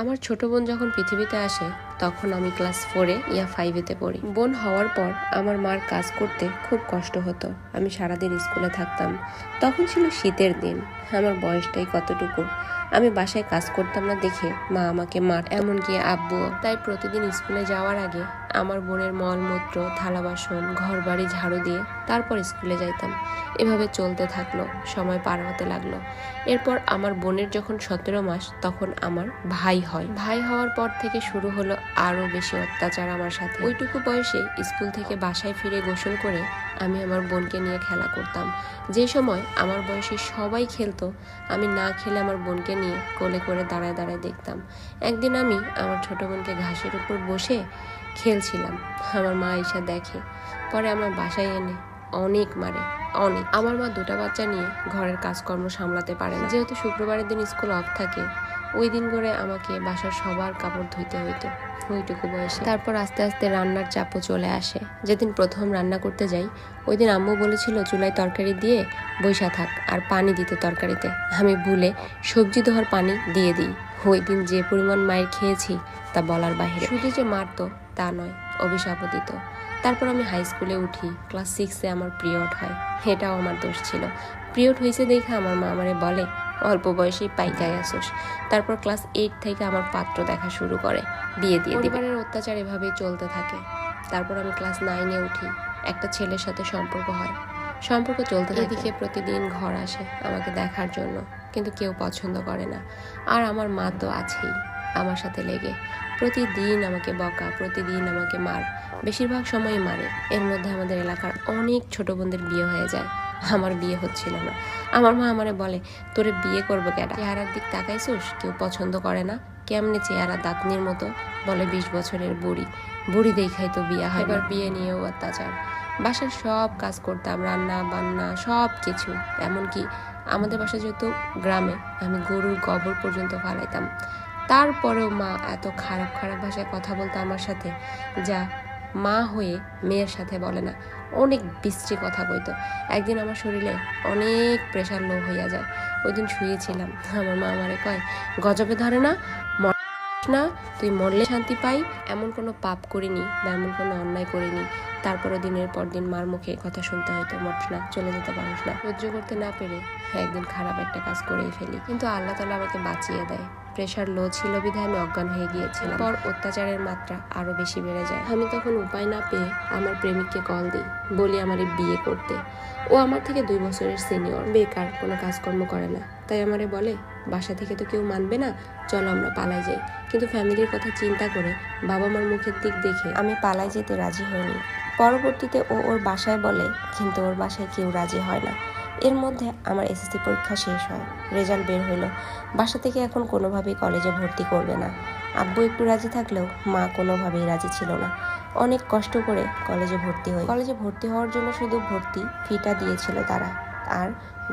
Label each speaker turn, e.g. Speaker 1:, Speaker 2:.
Speaker 1: আমার ছোট বোন যখন পৃথিবীতে আসে, তখন আমি ক্লাস ফোরে ইয়া ফাইভেতে পড়ি। বোন হওয়ার পর আমার মার কাজ করতে খুব কষ্ট হতো। আমি সারাদিন স্কুলে থাকতাম। তখন ছিল শীতের দিন। আমার বয়সটাই কতটুকু? আমি বাসায় কাজ করতাম না দেখে মা আমাকে মার, এমনকি আব্বু তাই প্রতিদিন স্কুলে যাওয়ার আগে আমার বোনের মলমূত্র থালা বাসন ঘর বাড়ি ঝাড়ু দিয়ে তারপর স্কুলে যাইতাম। এভাবে চলতে থাকল, সময় পার হতে লাগল। এরপর আমার বোনের যখন সতেরো মাস, তখন আমার ভাই হয়। ভাই হওয়ার পর থেকে শুরু হলো আরও বেশি অত্যাচার আমার সাথে। ওইটুকু বয়সে স্কুল থেকে বাসায় ফিরে গোসল করে আমি আমার বোনকে নিয়ে খেলা করতাম। যে সময় আমার বয়সে সবাই খেলতো, আমি না খেলে আমার বোনকে নিয়ে কোলে করে দাঁড়ায় দাঁড়ায় দেখতাম। একদিন আমি আমার ছোট বোনকে ঘাসের উপর বসে খেলছিলাম আমার মা এসে দেখে। পরে আমার বাসায় এনে অনেক মারে, অনেক। আমার মা দুটা বাচ্চা নিয়ে ঘরের কাজকর্ম সামলাতে পারে না। যেহেতু শুক্রবারের দিন স্কুল অফ থাকে, ওই দিন করে আমাকে বাসার সবার কাপড় ধুইতে হইতো ওইটুকু বয়সে। তারপর আস্তে আস্তে রান্নার চাপও চলে আসে। যেদিন প্রথম রান্না করতে যাই, ওই দিন আম্মু বলেছিল, চুলায় তরকারি দিয়ে বৈশা থাক আর পানি দিতে তরকারিতে। আমি ভুলে সবজি ধোয়ার পানি দিয়ে দিই। ওই দিন যে পরিমাণ মায়ের খেয়েছি তা বলার বাহিরে। শুধু যে মারতো তা নয় অভিশাপও দিত তারপর আমি হাই স্কুলে উঠি ক্লাস সিক্সে আমার পিরিয়ড হয়। এটাও আমার দোষ ছিল। পিরিয়ড হয়েছে দেখে আমার মা আমারে বলে, অল্প বয়সেই পাইকায় আসোস। তারপর ক্লাস এইট থেকে আমার পাত্র দেখা শুরু করে, বিয়ে দিয়ে পরিবারের অত্যাচার এভাবেই চলতে থাকে। তারপর আমি ক্লাস নাইনে উঠি, একটা ছেলের সাথে সম্পর্ক হয়। সম্পর্ক চলতে থাকে। প্রতিদিন ঘর আসে আমাকে দেখার জন্য। কিন্তু কেউ পছন্দ করে না। আর আমার মা তো আছেই আমার সাথে লেগে। প্রতিদিন আমাকে বকা, প্রতিদিন আমাকে মার। বেশিরভাগ সময় মারে। এর মধ্যে আমাদের এলাকার অনেক ছোট বোনদের বিয়ে হয়ে যায়। আমার বিয়ে হচ্ছিল না। আমার মা আমারে বলে, তোরে বিয়ে করব কেটা চেহারার দিক তাকাইছিস? কেউ পছন্দ করে না? কেমনে চেহারা দাঁতনির মতো, বলে বিশ বছরের বুড়ি। বুড়ি দেখাই তো বিয়ে হয়। এবার বিয়ে নিয়েও অত্যাচার। বাসার সব কাজ করতাম, রান্না, বান্না, সব কিছু। এমনকি আমাদের বাসা যেহেতু গ্রামে, আমি গরুর গোবর পর্যন্ত ফালাইতাম। তারপরেও মা এত খারাপ খারাপ ভাষায় কথা বলতো আমার সাথে, যা মা হয়ে মেয়ের সাথে বলে না। অনেক বিশ্রী কথা কইতো একদিন আমার শরীরে অনেক প্রেশার লো হইয়া যায়। ওই দিন শুয়েছিলাম। আমার মা আমারে কয়, গজবে ধরে না না, তুই মরলে শান্তি পাই। এমন কোনো পাপ করিনি বা এমন কোনো অন্যায় করিনি। তারপরও দিনের পর দিন মার মুখে কথা শুনতে হয়তো মরিস না, চলে যেতে পারিস না। সহ্য করতে না পেরে একদিন খারাপ একটা কাজ করেই ফেলি। কিন্তু আল্লাহ তালা আমাকে বাঁচিয়ে দেয়। প্রেশার লো ছিল বিধায় আমি অজ্ঞান হয়ে গিয়েছিলাম। পর অত্যাচারের মাত্রা আরও বেশি বেড়ে যায়। আমি তখন উপায় না পেয়ে আমার প্রেমিককে কল দিই, বলি আমারে বিয়ে করতে। ও আমার থেকে দুই বছরের সিনিয়র। বেকার, কোনো কাজকর্ম করে না। তাই আমারে বলে, বাসা থেকে তো কেউ মানবে না, চলো আমরা পালাই যাই। কিন্তু ফ্যামিলির কথা চিন্তা করে বাবা মার মুখের দিক দেখে আমি পালাই যেতে রাজি হইনি। পরবর্তীতে ও ওর বাসায় বলে, কিন্তু ওর বাসায় কেউ রাজি হয় না। এর মধ্যে আমার এসএসসি পরীক্ষা শেষ হয়, রেজাল্ট বের হইল। বাসা থেকে এখন কোনোভাবেই কলেজে ভর্তি করবে না। আব্বু একটু রাজি থাকলেও মা কোনোভাবেই রাজি ছিল না। অনেক কষ্ট করে কলেজে ভর্তি হই। কলেজে ভর্তি হওয়ার জন্য শুধু ভর্তি ফিটা দিয়েছিল তারা। আর